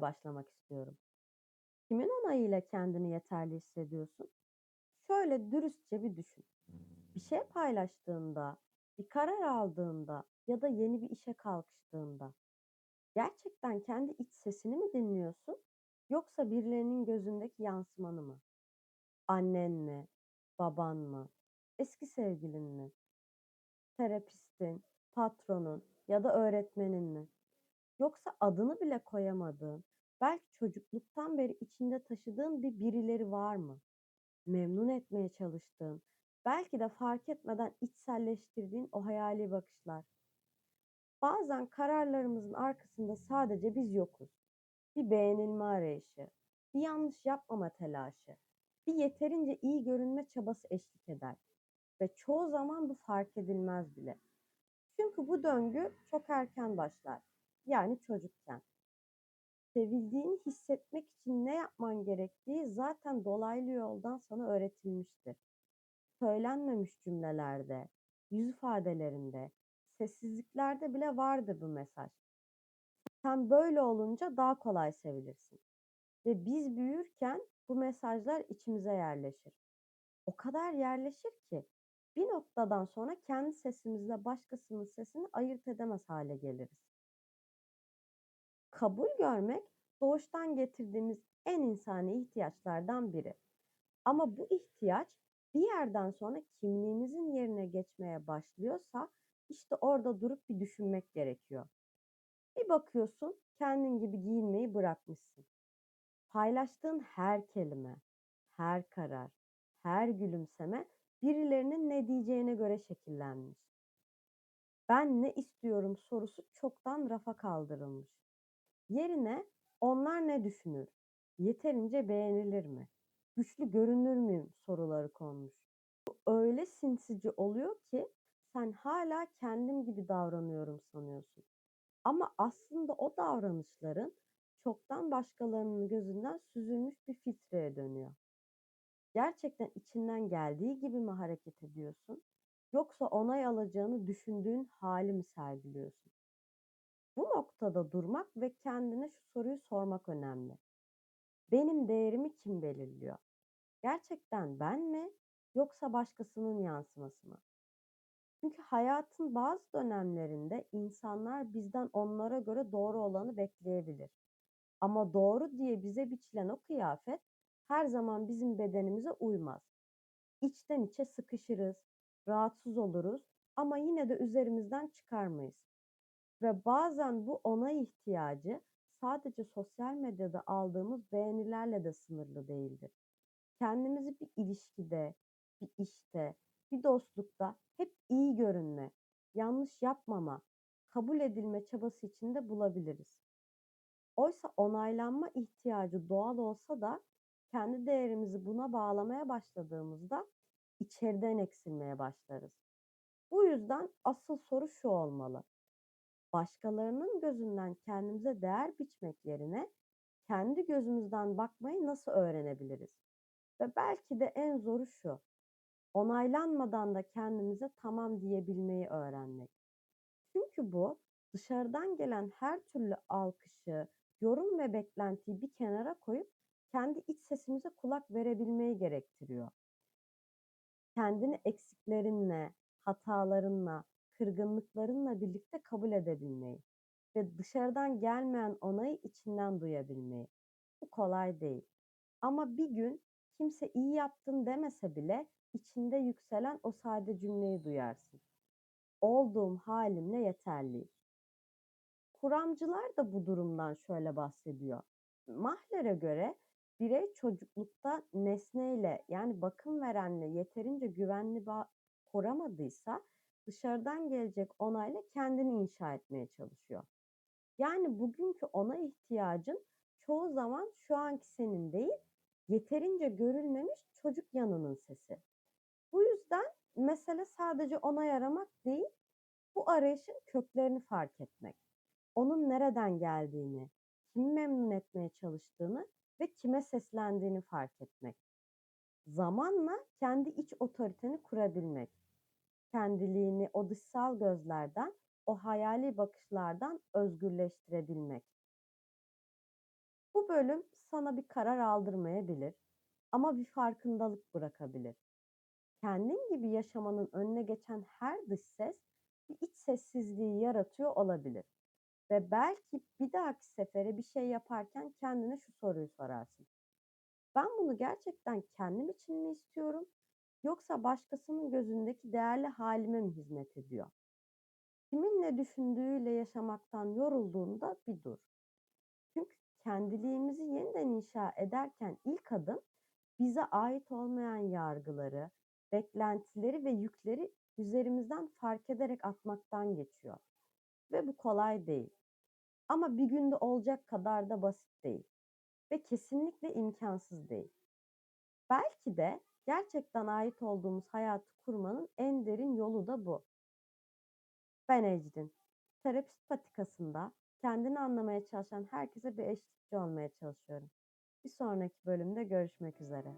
başlamak istiyorum. Kimin onayıyla kendini yeterli hissediyorsun? Şöyle dürüstçe bir düşün. Bir şey paylaştığında, bir karar aldığında ya da yeni bir işe kalkıştığında gerçekten kendi iç sesini mi dinliyorsun yoksa birilerinin gözündeki yansımanı mı? Annen mi, baban mı, eski sevgilin mi, terapistin, patronun ya da öğretmenin mi? Yoksa adını bile koyamadığın, belki çocukluktan beri içinde taşıdığın bir birileri var mı? Memnun etmeye çalıştığın, belki de fark etmeden içselleştirdiğin o hayali bakışlar. Bazen kararlarımızın arkasında sadece biz yokuz. Bir beğenilme arayışı, bir yanlış yapmama telaşı, bir yeterince iyi görünme çabası eşlik eder ve çoğu zaman bu fark edilmez bile. Çünkü bu döngü çok erken başlar. Yani çocukken. Sevildiğini hissetmek için ne yapman gerektiği zaten dolaylı yoldan sana öğretilmiştir. Söylenmemiş cümlelerde, yüz ifadelerinde, sessizliklerde bile vardır bu mesaj. Sen böyle olunca daha kolay sevilirsin. Ve biz büyürken bu mesajlar içimize yerleşir. O kadar yerleşir ki bir noktadan sonra kendi sesimizle başkasının sesini ayırt edemez hale geliriz. Kabul görmek doğuştan getirdiğimiz en insani ihtiyaçlardan biri. Ama bu ihtiyaç bir yerden sonra kimliğimizin yerine geçmeye başlıyorsa işte orada durup bir düşünmek gerekiyor. Bir bakıyorsun kendin gibi giyinmeyi bırakmışsın. Paylaştığın her kelime, her karar, her gülümseme birilerinin ne diyeceğine göre şekillenmiş. Ben ne istiyorum sorusu çoktan rafa kaldırılmış. Yerine onlar ne düşünür? Yeterince beğenilir mi? Güçlü görünür müyüm soruları konmuş. Bu öyle sinsici oluyor ki sen hala kendim gibi davranıyorum sanıyorsun. Ama aslında o davranışların çoktan başkalarının gözünden süzülmüş bir filtreye dönüyor. Gerçekten içinden geldiği gibi mi hareket ediyorsun? Yoksa onay alacağını düşündüğün hali mi sergiliyorsun? Bu noktada durmak ve kendine şu soruyu sormak önemli. Benim değerimi kim belirliyor? Gerçekten ben mi yoksa başkasının yansıması mı? Çünkü hayatın bazı dönemlerinde insanlar bizden onlara göre doğru olanı bekleyebilir. Ama doğru diye bize biçilen o kıyafet her zaman bizim bedenimize uymaz. İçten içe sıkışırız, rahatsız oluruz ama yine de üzerimizden çıkarmayız. Ve bazen bu onay ihtiyacı sadece sosyal medyada aldığımız beğenilerle de sınırlı değildir. Kendimizi bir ilişkide, bir işte, bir dostlukta hep iyi görünme, yanlış yapmama, kabul edilme çabası içinde bulabiliriz. Oysa onaylanma ihtiyacı doğal olsa da kendi değerimizi buna bağlamaya başladığımızda içeriden eksilmeye başlarız. Bu yüzden asıl soru şu olmalı. Başkalarının gözünden kendimize değer biçmek yerine kendi gözümüzden bakmayı nasıl öğrenebiliriz? Ve belki de en zoru şu. Onaylanmadan da kendimize tamam diyebilmeyi öğrenmek. Çünkü bu dışarıdan gelen her türlü alkışı, yorum ve beklentiyi bir kenara koyup kendi iç sesimize kulak verebilmeyi gerektiriyor. Kendini eksiklerinle, hatalarınla, kırgınlıklarınla birlikte kabul edebilmeyi ve dışarıdan gelmeyen onayı içinden duyabilmeyi. Bu kolay değil. Ama bir gün kimse iyi yaptın demese bile içinde yükselen o sade cümleyi duyarsın. Olduğum halimle yeterliyim. Kuramcılar da bu durumdan şöyle bahsediyor. Mahler'e göre birey çocuklukta nesneyle yani bakım verenle yeterince güvenli bağ kuramadıysa dışarıdan gelecek onayla kendini inşa etmeye çalışıyor. Yani bugünkü ona ihtiyacın çoğu zaman şu anki senin değil, yeterince görülmemiş çocuk yanının sesi. Bu yüzden mesele sadece onay aramak değil, bu arayışın köklerini fark etmek. Onun nereden geldiğini, kimi memnun etmeye çalıştığını ve kime seslendiğini fark etmek. Zamanla kendi iç otoriteni kurabilmek. Kendiliğini o dışsal gözlerden, o hayali bakışlardan özgürleştirebilmek. Bu bölüm sana bir karar aldırmayabilir ama bir farkındalık bırakabilir. Kendin gibi yaşamanın önüne geçen her dış ses bir iç sessizliği yaratıyor olabilir. Ve belki bir dahaki sefere bir şey yaparken kendine şu soruyu sorarsın. Ben bunu gerçekten kendim için mi istiyorum yoksa başkasının gözündeki değerli halime mi hizmet ediyor? Kimin ne düşündüğüyle yaşamaktan yorulduğunda bir dur. Çünkü kendiliğimizi yeniden inşa ederken ilk adım bize ait olmayan yargıları, beklentileri ve yükleri üzerimizden fark ederek atmaktan geçiyor. Ve bu kolay değil. Ama bir günde olacak kadar da basit değil. Ve kesinlikle imkansız değil. Belki de gerçekten ait olduğumuz hayatı kurmanın en derin yolu da bu. Ben Ecrin. Terapist patikasında kendini anlamaya çalışan herkese bir eşlikçi olmaya çalışıyorum. Bir sonraki bölümde görüşmek üzere.